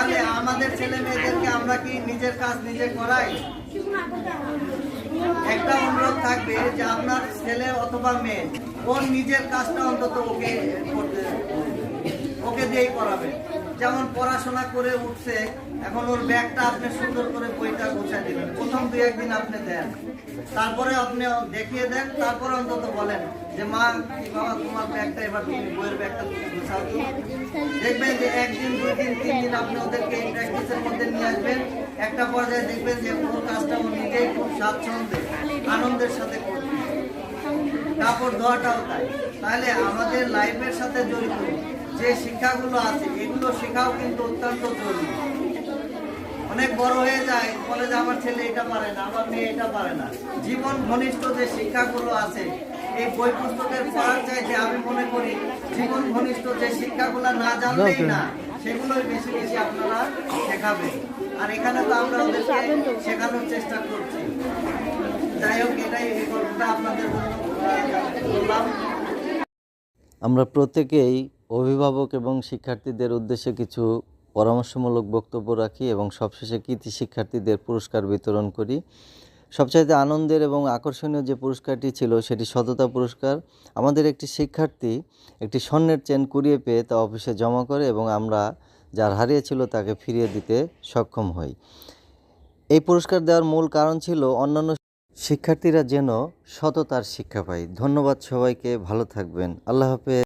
তাহলে আমাদের ছেলে মেয়েদেরকে আমরা কি নিজের কাজ নিজে করাই? একটা অনুরোধ থাকবে যে আপনার ছেলে অথবা মেয়ে, ওর নিজের কাজটা অন্তত ওকে করতে ওকে দিয়েই করাবে। যেমন পড়াশোনা করে উঠছে, এখন ওর ব্যাগটা আপনি সুন্দর করে বইটা গোছায় দিবেন প্রথম দুই একদিন আপনি দেন। তারপরে আপনি দেখিয়ে দেন, তারপরে অন্তত বলেন যে, মা বাবা, তোমার ব্যাগটা এবার তুমি বইয়ের ব্যাগটা গোছাও তো। দেখবেন যে একদিন, দুই দিন, তিন দিন আপনি ওদেরকে এই প্র্যাকটিসের মধ্যে নিয়ে আসবেন। একটা পর্যায়ে দেখবেন যে, ওর কাজটা ও নিজেই খুব স্বাচ্ছন্দ্যে, আনন্দের সাথে করবে কাপড় ধোয়াটাও তাই। তাহলে আমাদের লাইফের সাথে জড়িত। যে শিক্ষাগুলো আছে, এগুলো শেখাও কিন্তু অত্যন্ত জরুরি। অনেক বড় হয়ে যায়, বলে যে আমার ছেলে এটা পারে না, আমার মেয়ে এটা পারে না। জীবন ঘনিষ্ঠ যে শিক্ষাগুলো আছে, এই বই পুস্তকের পড়ার চাইতে আমি মনে করি, জীবন ঘনিষ্ঠ যে শিক্ষাগুলো না জানলেই না, সেগুলোই বেশি বেশি আপনারা শেখাবেন। আর এখানে তো আমরা ওদেরকে শেখানোর চেষ্টা করছি। যাই হোক, এটাই এই গল্পটা আপনাদের আমরা প্রত্যেকেই অভিভাবক এবং শিক্ষার্থীদের উদ্দেশ্যে কিছু পরামর্শমূলক বক্তব্য রাখি এবং সবশেষে কৃতি শিক্ষার্থীদের পুরস্কার বিতরণ করি। সবচাইতে আনন্দের এবং আকর্ষণীয় যে পুরস্কারটি ছিল সেটি সততা পুরস্কার। আমাদের একটি শিক্ষার্থী একটি স্বর্ণের চেন কুড়িয়ে পেয়ে তা অফিসে জমা করে এবং আমরা যার হারিয়েছিল তাকে ফিরিয়ে দিতে সক্ষম হই। এই পুরস্কার দেওয়ার মূল কারণ ছিল অন্যান্য শিক্ষার্থীরা যেন সততার শিক্ষা পায়। ধন্যবাদ সবাইকে, ভালো থাকবেন। আল্লাহ হাফেজ।